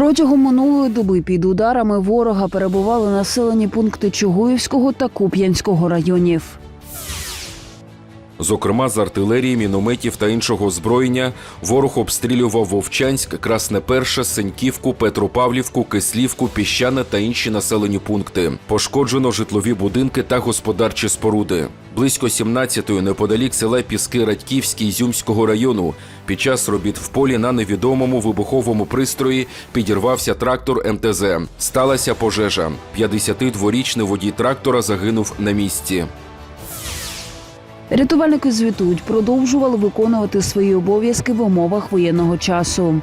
Протягом минулої доби під ударами ворога перебували населені пункти Чугуївського та Куп'янського районів. Зокрема, з артилерії, мінометів та іншого озброєння ворог обстрілював Вовчанськ, Красне Перше, Сеньківку, Петропавлівку, Кислівку, Піщане та інші населені пункти. Пошкоджено житлові будинки та господарчі споруди. Близько 17-ї неподалік села Піски Радьківські Ізюмського району. Під час робіт в полі на невідомому вибуховому пристрої підірвався трактор МТЗ. Сталася пожежа. 52-річний водій трактора загинув на місці. Рятувальники звітують, продовжували виконувати свої обов'язки в умовах воєнного часу.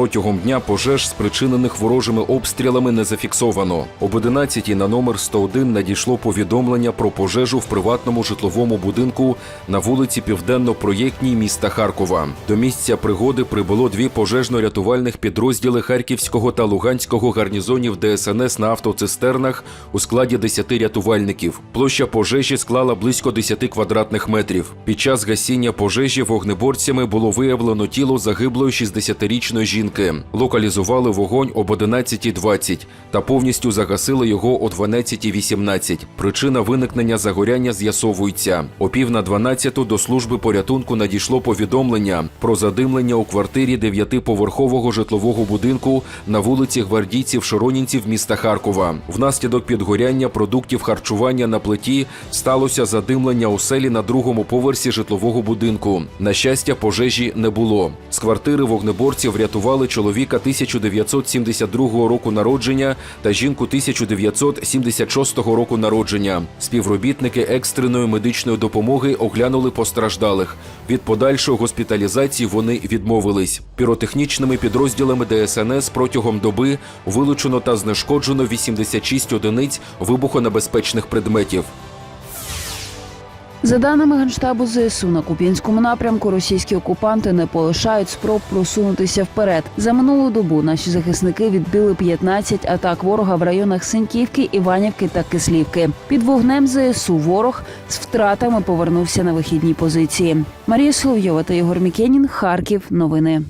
Протягом дня пожеж, спричинених ворожими обстрілами, не зафіксовано. Об 11 на номер 101 надійшло повідомлення про пожежу в приватному житловому будинку на вулиці Південно-Проєктній міста Харкова. До місця пригоди прибуло дві пожежно-рятувальних підрозділи Харківського та Луганського гарнізонів ДСНС на автоцистернах у складі 10 рятувальників. Площа пожежі склала близько 10 квадратних метрів. Під час гасіння пожежі вогнеборцями було виявлено тіло загиблої 60-річної жінки. Локалізували вогонь об 11.20 та повністю загасили його о 12.18. Причина виникнення загоряння з'ясовується. О пів на 12 до служби порятунку надійшло повідомлення про задимлення у квартирі дев'ятиповерхового житлового будинку на вулиці Гвардійців Широнінців міста Харкова. Внаслідок підгоряння продуктів харчування на плиті сталося задимлення у селі на другому поверсі житлового будинку. На щастя, пожежі не було. Квартири вогнеборців врятували чоловіка 1972 року народження та жінку 1976 року народження. Співробітники екстреної медичної допомоги оглянули постраждалих. Від подальшої госпіталізації вони відмовились. Піротехнічними підрозділами ДСНС протягом доби вилучено та знешкоджено 86 одиниць вибухонебезпечних предметів. За даними Генштабу ЗСУ, на Куп'янському напрямку російські окупанти не полишають спроб просунутися вперед. За минулу добу наші захисники відбили 15 атак ворога в районах Синьківки, Іванівки та Кислівки. Під вогнем ЗСУ ворог з втратами повернувся на вихідні позиції. Марія Соловйова та Єгор Мікенін. Харків. Новини.